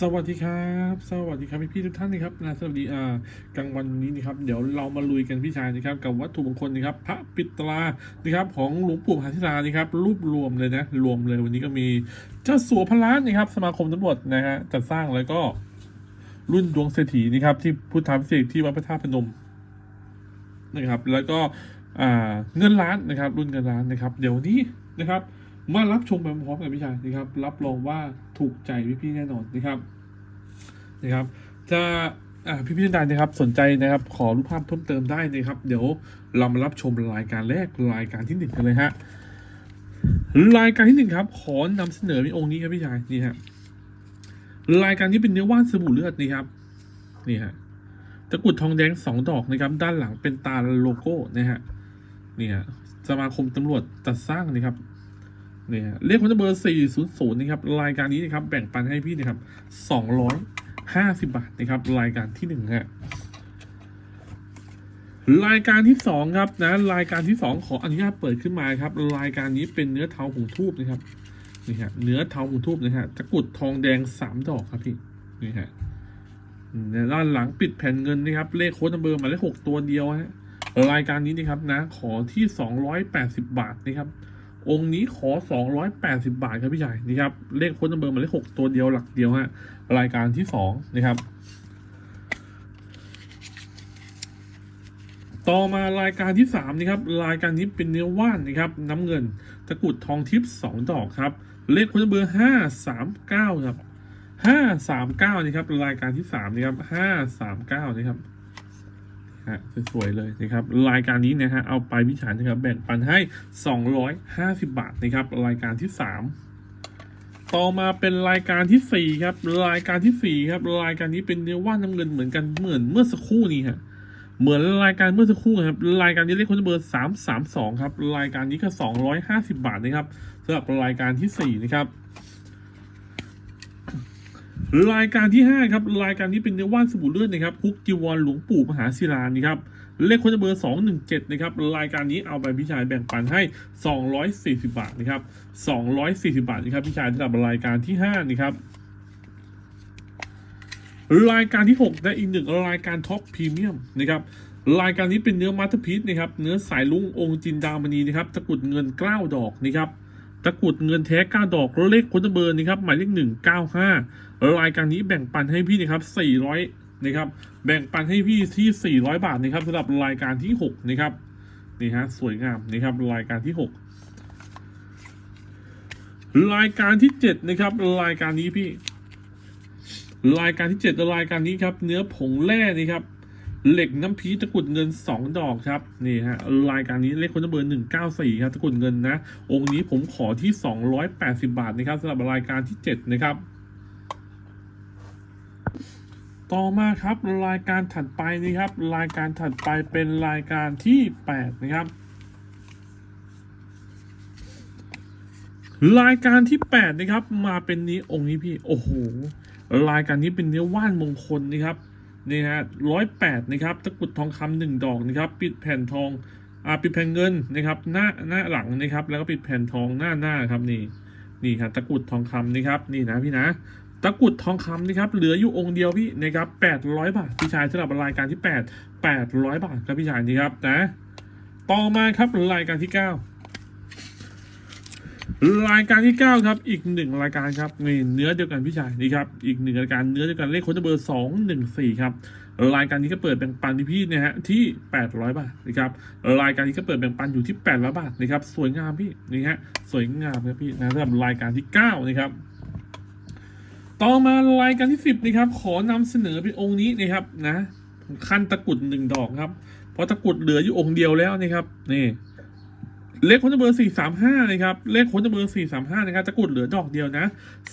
สวัสดีครับ สวัสดีครับพี่พี่ทุกท่านนะครับนะสวัสดีอ่ากลางวันนี้นะครับ เดี๋ยวเรามาลุยกันพี่ชายนะครับ กับวัตถุมงคลนะครับ พระปิตรานะครับ ของหลวงปู่มหาธิรานะครับรูปรวมเลยนะ รวมเลยวันนี้ก็มีเจ้าสัวพนล้านนะครับ สมาคมตำรวจนะฮะจัดสร้างแล้วก็รุ่นดวงเศรษฐีนะครับ ที่พุทธาพิเศษกที่วัดพระธาตุพนมนะครับ แล้วก็อ่าเงินล้านนะครับ รุ่นเงินล้านนะครับ เดี๋ยวนี้นะครับ มารับชมไปพร้อมกันพี่ชายนะครับ รับรองว่าถูกใจพี่ๆแน่นอนนะครับนะครับ จะอ่พี่ๆท่านใดนะครับสนใจนะครับขอรูปภาพเพิ่มเติมได้นะครับ เดี๋ยวเรามารับชมรายการแรกรายการที่หนึ่งกันเลยฮะรายการที่หนึ่งครับ ขอนำเสนอในองค์นี้ครับพี่ชายนี่ฮะรายการนี้เป็นเนื้อว่านสบู่เลือดนี่ครับนี่ฮะตะกุดทองแดงสองดอกนะครับ ด้านหลังเป็นตาโลโก้นะฮะนี่ฮะสมาคมตำรวจจัดสร้างนะครับ เนี่ยเลขคนเบอร์400นะครับรายการนี้นะครับแบ่งปันให้พี่นะครับ250บาทนะครับรายการที่หนึ่งฮะรายการที่สองครับนะรายการที่สองขออนุญาตเปิดขึ้นมาครับ รายการนี้เป็นเนื้อเทาผงทูบนะครับนี่ฮะเนื้อเทาผงทูบนะฮะตะกรุดทองแดงสามดอกครับพี่นี่ฮะอืมด้านหลังปิดแผ่นเงินนะครับ เลขโค้ดเบอร์หมายเลขหกตัวเดียวฮะรายการนี้นะครับนะขอที่280บาทนะครับ องค์นี้ขอ 280 บาทครับพี่ชายนี่ครับเลขค้นัมเบอร์มาเลขหกตัวเดียวหลักเดียวฮะรายการที่สองนะครับ ต่อมารายการที่สามนะครับรายการนี้เป็นเนื้อว่านนะครับน้ำเงินตะกุดทองทิพย์สองดอกครับเลขค้นัมเบอร์ห้าสามเก้าครับห้าสามเก้านี่ครับรายการที่สามนะครับห้าสามเก้านะครับ ฮะสวยๆเลยนะครับรายการนี้นะฮะเอาไปพิจารณานะครับแบ่งปันให้ 250 บาทนะครับรายการที่ 3 ต่อมาเป็นรายการที่ 4 ครับ รายการที่ 4 ครับ รายการนี้เป็นเนื้อว่านน้ำเงินเหมือนกันเหมือนเมื่อสักครู่นี้ฮะเหมือนรายการเมื่อสักครู่ครับรายการนี้เลขคนเบอร์ 332 ครับ รายการนี้ก็ 250 บาทนะครับสำหรับรายการที่ 4 นะครับ รายการที่ห้าครับ รายการนี้เป็นเนื้อว่านสบู่เลือดนะครับคุกจีวรหลวงปู่มหาศิลานี่ครับเลขคนเบอร์สองหนึ่งเจ็ดนะครับ รายการนี้เอาไปพี่ชายแบ่งปันให้สองร้อยสี่สิบาทนะครับสองร้อยสี่สิบาทนะครับพี่ชายสำหรับรายการที่ห้านี่ครับ รายการที่หกและอีกหนึ่งรายการท็อปพรีเมียมนะครับรายการนี้เป็นเนื้อมัตเตอร์พีซนะครับ เนื้อสายลุงองค์จินดามณีนะครับตะกรุดเงินเกล้าดอกนะครับ ตะกรุดเงินแท้ก้าดอกเลขคนเบอร์นะครับหมายเลขหนึ่งเก้าห้ารายการนี้แบ่งปันให้พี่นะครับสี่ร้อยนะครับแบ่งปันให้พี่ที่สี่ร้อยบาทนะครับสำหรับรายการที่หกนะครับนี่ฮะสวยงามนะครับรายการที่หกรายการที่เจ็ดนะครับ รายการนี้พี่ รายการที่เจ็ดรายการนี้ครับ เนื้อผงแร่นี่ครับ เหล็กน้ำพีตะกุดเงินสองดอกครับนี่ฮะรายการนี้เลขคนเบอร์หนึ่งเก้าสี่ครับตะกุดเงินนะ องค์นี้ผมขอที่สองร้อยแปดสิบาทนะครับสำหรับรายการที่เจ็ดนะครับ ต่อมาครับรายการถัดไปนะครับ รายการถัดไปเป็นรายการที่แปดนะครับรายการที่แปดนะครับ มาเป็นนี้องค์นี้พี่ โอ้โห รายการนี้เป็นเนื้อว่านมงคลนะครับ นี่ฮะร้อยแปดนะครับตะกรุดทองคำหนึ่งดอกนะครับ ปิดแผ่นทองอ่าปิดแผ่นเงินนะครับ หน้าหน้าหลังนะครับ แล้วก็ปิดแผ่นทองหน้าหน้าครับนี่นี่ครับตะกรุดทองคำนะครับนี่นะพี่นะตะกรุดทองคำนะครับเหลืออยู่องค์เดียวพี่นะครับแปดร้อยบาทพี่ชายสำหรับรายการที่แปดแปดร้อยบาทครับพี่ชายนี่ครับนะต่อมาครับรายการที่เก้า รายการที่เก้าครับ อีกหนึ่งรายการครับนี่เนื้อเดียวกันพี่ชายนี่ครับ อีกหนึ่งรายการเนื้อเดียวกันเลขโค้ดเบอร์สองหนึ่งสี่ครับ รายการนี้ก็เปิดแบ่งปันที่พี่นะฮะที่แปดร้อยบาทนะครับ รายการนี้ก็เปิดแบ่งปันอยู่ที่แปดร้อยบาทนะครับ สวยงามพี่นี่ฮะ สวยงามครับพี่นะสำหรับรายการที่เก้านะครับต่อมารายการที่สิบนะครับ ขอนำเสนอเป็นองค์นี้นะครับนะขั้นตะกุดหนึ่งดอกครับ เพราะตะกุดเหลืออยู่องค์เดียวแล้วนะครับนี่ เลขคนเบอร์สี่สามห้านะครับเลขคนเบอร์สี่สามห้านะครับตะกุดเหลือดอกเดียวนะ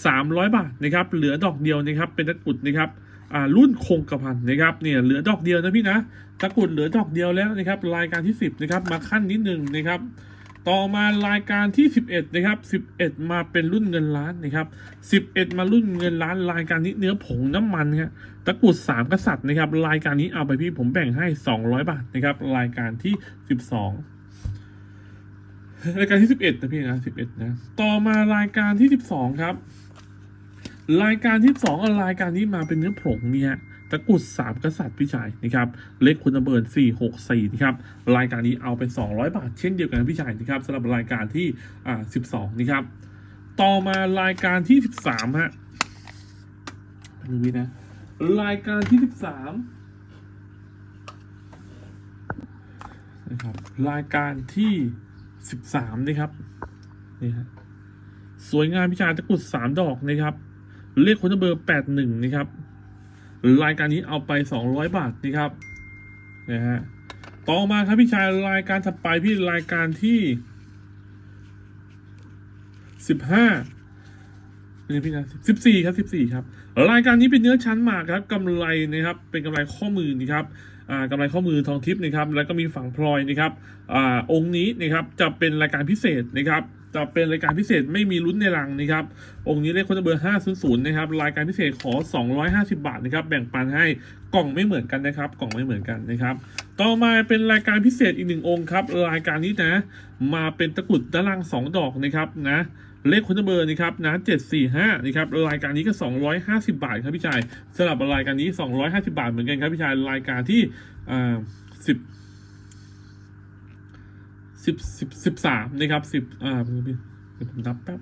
สามร้อยบาทนะครับเหลือดอกเดียวนะครับเป็นตะกุดนะครับอ่ารุ่นคงกระพันนะครับเนี่ยเหลือดอกเดียวนะพี่นะตะกุดเหลือดอกเดียวแล้วนะครับรายการที่สิบนะครับมาขั้นนิดหนึ่งนะครับต่อมารายการที่ 11นะครับ11 มาเป็นรุ่นเงินล้านนะครับ11 มารุ่นเงินล้านรายการนี้เนื้อผงน้ำมันครับตะกุดสามกษัตริย์นะครับรายการนี้เอาไปพี่ผมแบ่งให้ 200 บาทนะครับรายการที่ 12 รายการที่11นะพี่นะ11นะ ต่อมารายการที่12ครับ รายการที่สองรายการนี้มาเป็นเนื้อผงเนี่ยตะกุดสามกษัตริย์พี่ชายนะครับ เลขคุณเบิร์สี่หกสี่นะครับ รายการนี้เอาไป200บาทเช่นเดียวกันพี่ชายนะครับสำหรับรายการที่อ่า12นะครับ ต่อมารายการที่13ฮะดูวินะ รายการที่13นะครับ รายการที่ 13นะครับนี่ฮะสวยงามพิชาตะกรุดสามดอกนะครับเลขคนเบอร์แปดหนึ่งนะครับรายการนี้เอาไปสองร้อยบาทนะครับนะฮะต่อมาครับพี่ชายรายการถัดไปพี่รายการที่สิบห้านี่พี่นะสิบสี่ครับสิบสี่ครับ รายการนี้เป็นเนื้อชั้นหมากครับกำไรนะครับ เป็นกำไรข้อมือนะครับ กำไรข้อมือทองทิพย์นะครับแล้วก็มีฝั่งพลอยนะครับอองค์นี้นะครับจะเป็นรายการพิเศษนะครับจะเป็นรายการพิเศษไม่มีลุ้นในรังนะครับ องค์นี้เลขคนเบอร์500นะครับรายการพิเศษขอ 250 บาทนะครับแบ่งปันให้กล่องไม่เหมือนกันนะครับ กล่องไม่เหมือนกันนะครับ ต่อมาเป็นรายการพิเศษอีกหนึ่งองค์ครับรายการนี้นะ มาเป็นตะกรุดด้านล่างสองดอกนะครับนะ เลขคนเบอร์นะครับนะ745นะครับรายการนี้ก็250บาทครับพี่ชายสำหรับรายการนี้250บาทเหมือนกันครับพี่ชายรายการที่อ่า10สิบสิบสิบสามนะครับสิบอ่าเดี๋ยวผมนับแป๊บ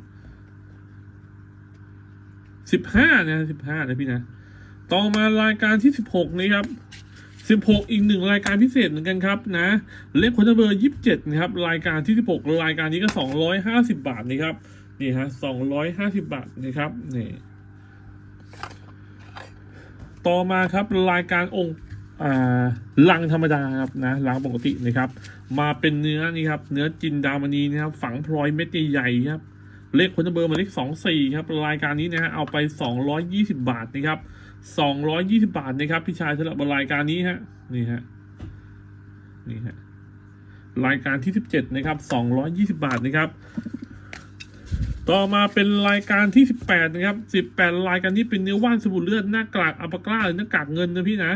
สิบห้านะสิบห้านะพี่นะ ต่อมารายการที่สิบหกนี่ครับสิบหกอีกหนึ่งรายการพิเศษเหมือนกันครับนะ เลขคนเบอร์ยี่สิบเจ็ดนะครับ รายการที่สิบหกรายการนี้ก็สองร้อยห้าสิบบาทนะครับ นี่ฮะสองร้อยห้าสิบบาทนะครับนี่ต่อมาครับรายการองค์ลังธรรมดาครับนะลังปกตินะครับ มาเป็นเนื้อนี่ครับ เนื้อจินดามณีนะครับ ฝังพลอยเม็ดใหญ่ๆครับ เลขคนเบอร์มาเลขสองสี่ครับ รายการนี้นะฮะเอาไปสองร้อยยี่สิบาทนะครับสองร้อยยี่สิบาทนะครับ พี่ชายสำหรับรายการนี้ฮะนี่ฮะนี่ฮะรายการที่สิบเจ็ดนะครับสองร้อยยี่สิบาทนะครับ ต่อมาเป็นรายการที่ 18 นะครับ 18 รายการนี้เป็นเนื้อว่านสบู่เลือดหน้ากากอัปกล้าหรือหน้ากากเงินนะพี่นะ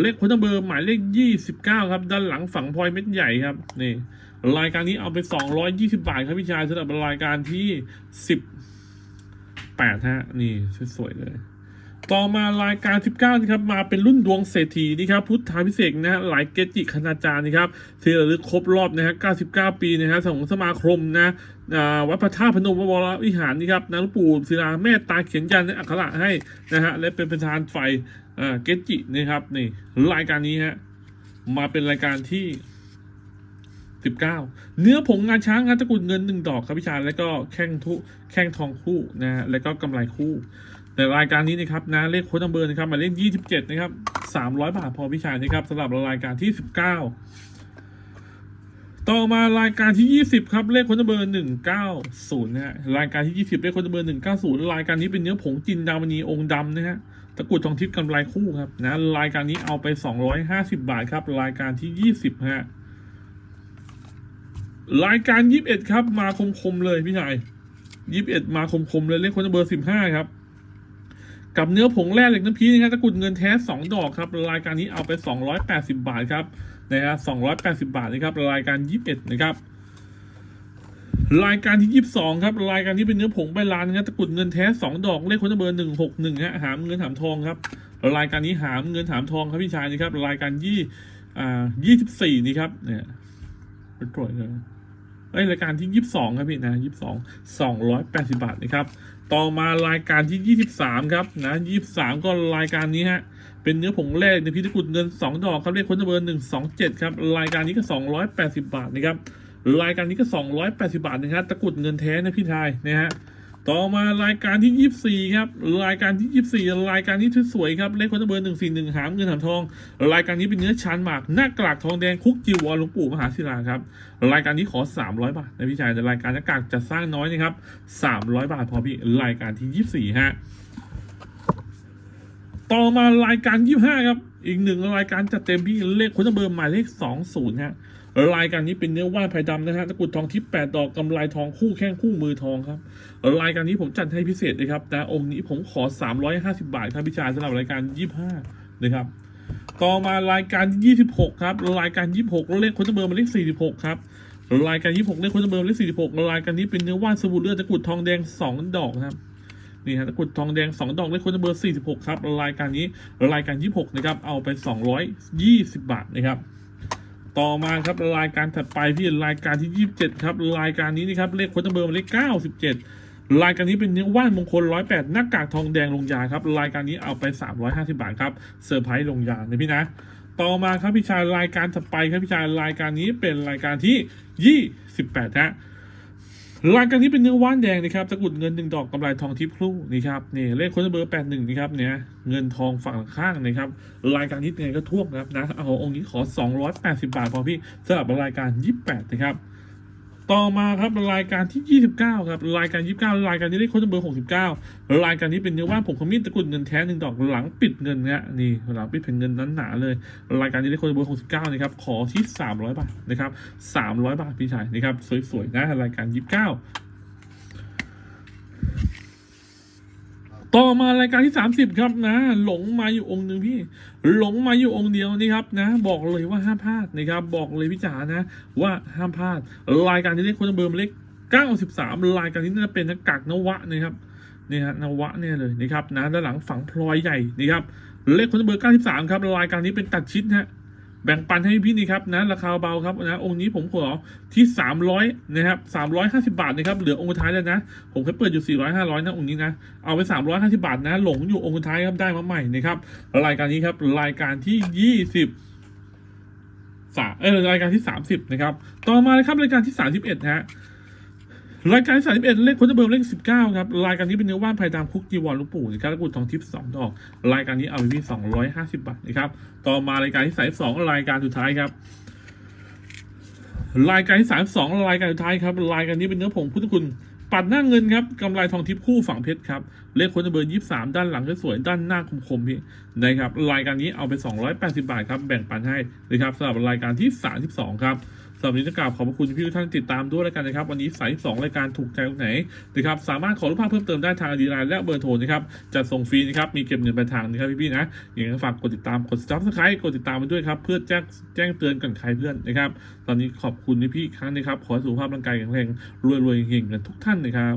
เลขคนเบอร์หมายเลข 29 ครับ ด้านหลังฝังพลอยเม็ดใหญ่ครับนี่รายการนี้เอาไป 220 บาทครับพี่ชายสำหรับรายการที่18ฮะนี่สวยๆเลย ต่อมารายการ 19นะครับมาเป็นรุ่นดวงเศรษฐีนี่ครับพุทธาพิเศษนะฮะหลายเกจิคณาจารย์นะครับที่ระลึกครบรอบนะฮะ99 ปีนะฮะของสมาคมนะวัดพระธาตุพนมวรวิหารนี่ครับนางปู่ศิลาแม่ตาเขียนยันในอักขระให้นะฮะและเป็นประธานไฟอ่าเกจินะครับนี่รายการนี้ฮะมาเป็นรายการที่19เนื้อผงงาช้างงาตะกุดเงินหนึ่งดอกครับพี่ชาแล้วก็แข้งทุแข้งทองคู่นะฮะแล้วก็กำไรคู่ แต่รายการนี้นะครับนะเลขโค้ดนัมเบอร์นะครับหมายเลข27นะครับ300บาทพอพี่ชายนะครับสำหรับรายการที่19ต่อมารายการที่ 20 ครับ เลขคนเบอร์ 190 นะฮะรายการที่ 20 เลขคนเบอร์ 190 รายการนี้เป็นเนื้อผงจินดามณีองค์ดำนะฮะตะกุดทองทิพย์กำไรคู่ครับนะรายการนี้เอาไป 250 บาทครับ รายการที่ 20ฮะรายการ 21 ครับ มาคมๆเลยพี่ชาย 21 มาคมๆเลยเลขคนเบอร์ 15 ครับ กับเนื้อผงแร่เหล็กน้ำพีนะครับตะกุดเงินแท้ 2 ดอกครับรายการนี้เอาไป 280 บาทครับนะฮะ280 บาทนะครับรายการ 21 นะครับรายการที่ 22 ครับรายการนี้เป็นเนื้อผงใบลานนะครับตะกุดเงินแท้ 2 ดอกเลขคนเบอร์161ฮะหามเงินหามทองครับรายการนี้หามเงินหามทองครับพี่ชายนะครับรายการยี่อ่า24นี่ครับเนี่ยเป็นตรวจเลย เอ้ยรายการที่ 22 ครับพี่นะ22 280 บาทนะครับต่อมารายการที่ 23 ครับนะ23 ก็รายการนี้ฮะเป็นเนื้อผงแรกในพิธีกุฎเงิน 2 ดอกครับเลขคนเบอร์127 ครับรายการนี้ก็ 280 บาทนะครับรายการนี้ก็ 280 บาทนะครับตะกุดเงินแท้นะพี่ชายนะฮะ ต่อมารายการที่ 24 ครับ รายการที่ 24 รายการนี้สวยครับ เลขคนเบอร์141หามเงินหามทอง รายการนี้เป็นเนื้อชานหมาก หน้ากากทองแดงคุกจิววรหลวงปู่มหาศิลาครับ รายการนี้ขอ 300 บาทนะพี่ชายแต่รายการหน้ากากจะสร้างน้อยนะครับ 300 บาทพอพี่รายการที่ 24 ฮะ ต่อมารายการ 25 ครับ อีกหนึ่งรายการจัดเต็มพี่เลขคนเบอร์หมายเลข 20 ฮะ รายการนี้เป็นเนื้อว่านไผ่ดำนะฮะตะกรุดทองทิพย์8ดดอกกำไรทองคู่แข้งคู่มือทองครับรายการนี้ผมจัดให้พิเศษเลยครับนะองค์นี้ผมขอ 350 บาทครับพี่ชายสำหรับรายการ 25 นะครับต่อมารายการที่26 ครับ รายการ 26เลขคนเบอร์มาเลข 46 ครับ รายการ 26เลขคนเบอร์มาเลข 46 รายการนี้เป็นเนื้อว่านสบู่เลือดตะกรุดทองแดง 2 ดอกครับนี่ฮะตะกรุดทองแดง 2 ดอกเลขคนเบอร์46 ครับ รายการนี้รายการ 26 นะครับ เอาไป 220 บาทนะครับ ต่อมาครับรายการถัดไปพี่รายการที่ 27 ครับรายการนี้นะครับเลขคนเบอร์มาเลข 97 รายการนี้เป็นเนื้อว่านมงคล 108 หน้ากากทองแดงลงยาครับรายการนี้เอาไป 350 บาทครับเซอร์ไพรส์ลงยานะพี่นะ ต่อมาครับพี่ชายรายการถัดไปครับพี่ชายรายการนี้เป็นรายการที่ 28ฮะ รายการนี้เป็นเนื้อว่านแดงนะครับตะกุดเงินหนึ่งดอกกำไรทองทิพย์ครู่นี่ครับนี่เลขคนเบอร์แปดหนึ่งนะครับเนี่ยเงินทองฝั่งข้างนะครับรายการที่ไงก็ท่วมนะครับนะเอาองค์นี้ขอ 280 บาทพอพี่สำหรับรายการ 28 นะครับ ต่อมาครับรายการที่ 29 ครับรายการ 29 รายการนี้เลขคนเบอร์ 69 รายการนี้เป็นเนื้อว่านผมขมิ้นตะกรุดเงินแท้หนึ่งดอกหลังปิดเงินนะนี่หลังปิดเป็นเงินนั้นหนาเลย รายการนี้เลขคนเบอร์ 69 นะครับขอที่ 300 บาทนะครับ300 บาทพี่ชายนะครับสวยๆนะรายการ 29 ต่อมารายการที่ 30 ครับนะ หลงมาอยู่องค์หนึ่งพี่ หลงมาอยู่องค์เดียวนี่ครับนะ บอกเลยว่าห้ามพลาดนะครับ บอกเลยพี่จ๋านะ ว่าห้ามพลาด รายการที่เล็กคนเบอร์มาเล็ก93 รายการนี้น่าจะเป็นนักกักนวะนะครับนี่ฮะนวะเนี่ยเลยนะครับนะด้านหลังฝังพลอยใหญ่นะครับเลขคนเบอร์93ครับรายการนี้เป็นตัดชิ้นฮะ แบ่งปันให้พี่นี่ครับนะราคาเบาครับนะองค์นี้ผมขอที่ 300นะครับ350 บาทนะครับเหลือองค์ท้ายแล้วนะ ผมเคยเปิดอยู่ 400 500นะองค์นี้นะเอาไป 350 บาทนะ หลงอยู่องค์ท้ายครับได้มาใหม่นะครับรายการนี้ครับรายการที่ 20สามเออรายการที่ 30 นะครับ ต่อมานะครับรายการที่ 31ฮะ รายการที่31เลขคนจะเบอร์เลข19ครับรายการนี้เป็นเนื้อว่านไผ่ดำคุกจีวรลูกปู่นะครับและกุดทองทิพย์2ดอก รายการนี้เอาไปที่250บาทนะครับต่อมารายการที่32รายการสุดท้ายครับรายการที่32รายการสุดท้ายครับรายการนี้เป็นเนื้อผงพุทธคุณปัดหน้าเงินครับกำไรทองทิพย์คู่ฝั่งเพชรครับเลขคนจะเบอร์23ด้านหลังสวยด้านหน้าคมๆพี่นะครับรายการนี้เอาไป 280 บาทครับแบ่งปันให้นะครับสำหรับรายการที่ 32 ครับำหรับนนี้จะกราบขอบพระคุณที่ทุกท่านติดตามด้วยแล้วกันนะครับ วันนี้สายสองรายการถูกใจตรงไหนนะครับสามารถขอรูปภาพเพิ่มเติมได้ทางอดีไลน์และเบอร์โทรนะครับจะส่งฟรีนะครับมีเก็บเงินปลายทางนะครับพี่ๆนะอย่างนี้ฝากกดติดตามกด subscribe กดติดตามไปด้วยครับเพื่อแจ้งแจ้งเตือนกันใครเพื่อนนะครับ ตอนนี้ขอบคุณพี่ๆอีกครั้งนะครับขอสุขภาพร่างกายแข็งแรงรวยๆเฮงๆกันทุกท่านนะครับ